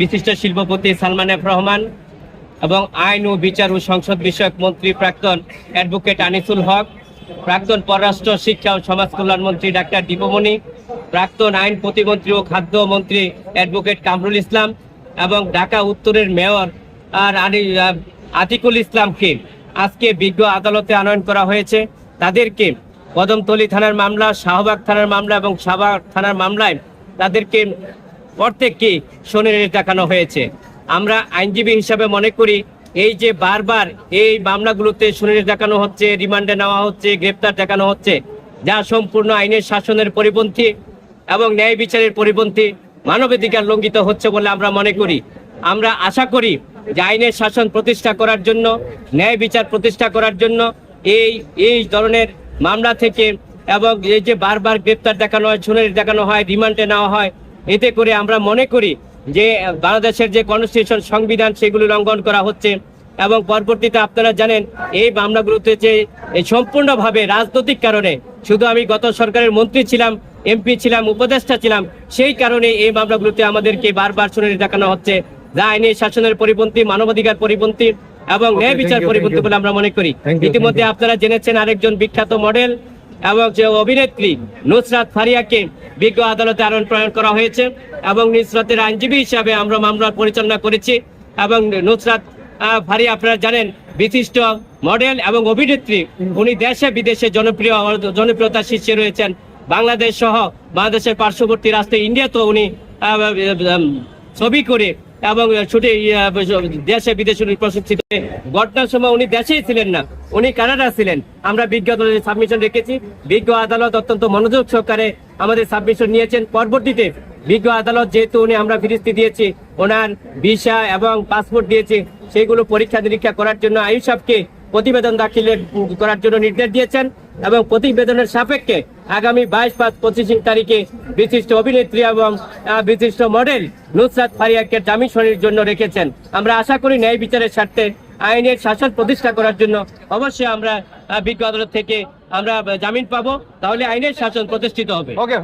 বিশিষ্ট শিল্পপতি সালমান এফ রহমান এবং আইন ও বিচার ও সংসদ বিষয়ক মন্ত্রী প্রাক্তন অ্যাডভোকেট আনিসুল হক, প্রাক্তন পররাষ্ট্র, শিক্ষা ও সমাজ কল্যাণ মন্ত্রী ডাক্তার দীপমণি, প্রাক্তন আইন প্রতিমন্ত্রী ও খাদ্য মন্ত্রী অ্যাডভোকেট কামরুল ইসলাম এবং ঢাকা উত্তরের মেয়র আর আতিকুল ইসলামকে। আজকে বিজ্ঞ আদালতে আনয়ন করা হয়েছে। তাদেরকে কদমতলী থানার মামলা, শাহবাগ থানার মামলা এবং শাহবাগ থানার মামলায় তাদেরকে প্রত্যেককে শনির দেখানো হয়েছে। আমরা আইনজীবী হিসাবে মনে করি, এই যে বারবার এই মামলাগুলোতে শনির দেখানো হচ্ছে, রিমান্ডে নেওয়া হচ্ছে, গ্রেপ্তার দেখানো হচ্ছে, যা সম্পূর্ণ আইনের শাসনের পরিপন্থী এবং ন্যায় বিচারের পরিপন্থী, মানবাধিকার লঙ্ঘিত হচ্ছে বলে আমরা মনে করি। আমরা আশা করি যে আইনের শাসন প্রতিষ্ঠা করার জন্য, ন্যায় বিচার প্রতিষ্ঠা করার জন্য, এই এই ধরনের মামলা থেকে এবং এই যে বারবার গ্রেপ্তার দেখানো হয়, শুনানি দেখানো হয়, রিমান্ডে নেওয়া হয়, এতে করে আমরা মনে করি যে বাংলাদেশের যে কনস্টিটিউশন সংবিধান সেগুলি লঙ্ঘন করা হচ্ছে। এবং পরবর্তীতে আপনারা জানেন এই মামলাগুলোতে যে সম্পূর্ণভাবে রাজনৈতিক কারণে শুধু আমি গত সরকারের মন্ত্রী ছিলাম এমপি ছিলাম উপদেষ্টা ছিলাম সেই কারণে এই মামলাগুলোতে আমাদেরকে বারবার শুনানি দেখানো হচ্ছে। যা আইনের শাসনের পরিপন্থী মানবাধিকার পরিপন্থী এবং ন্যায় বিচার পরিপন্থী বলে আমরা মনে করি। ইতিমধ্যে আপনারা জেনেছেন আরেকজন বিখ্যাত মডেল এবং যে অভিনেত্রী নুসরাত ফারিয়াকে বিজ্ঞ আদালতে আরণ প্রণয়ন করা হয়েছে এবং নুসরাতের আইনজীবী হিসাবে আমরা মামলা পরিচালনা করেছি এবং নুসরাত ফারিয়া, আপনারা জানেন, বিশিষ্ট মডেল এবং অভিনেত্রী। উনি দেশে, বিদেশে জনপ্রিয়, জনপ্রিয়তার শীর্ষে রয়েছেন। বাংলাদেশ সহ বাংলাদেশের পার্শ্ববর্তী রাষ্ট্র ইন্ডিয়াতেও উনি ছবি করে এবং ছুটে দেশে, বিদেশে উনি প্রশিক্ষিত। ঘটনার সময় উনি দেশেই ছিলেন না, উনি কানাডা ছিলেন। আমরা বিজ্ঞ আদালতে সাবমিশন রেখেছি। বিজ্ঞ আদালত অত্যন্ত মনোযোগ সহকারে আমাদের সাবমিশন নিয়েছেন। পরবর্তীতে বিজ্ঞ আদালত যেহেতু উনি আমরা ফিরিস্তি দিয়েছি, ওনার ভিসা এবং পাসপোর্ট দিয়েছি, সেগুলো পরীক্ষা নিরীক্ষা করার জন্য আয়ুষাবকে প্রতিবেদন দাখিল করার জন্য নির্দেশ দিয়েছেন এবং প্রতিবেদনের সাপেক্ষে আগামী বাইশ পাঁচ পঁচিশ তারিখে বিশিষ্ট অভিনেত্রী এবং বিশিষ্ট মডেল নুসরাত ফারিয়াকে জামিন শুনানির জন্য রেখেছেন। আমরা আশা করি ন্যায় বিচারের স্বার্থে আইনের শাসন প্রতিষ্ঠা করার জন্য অবশ্যই আমরা বিজ্ঞ আদালত থেকে আমরা জামিন পাবো। তাহলে আইনের শাসন প্রতিষ্ঠিত হবে।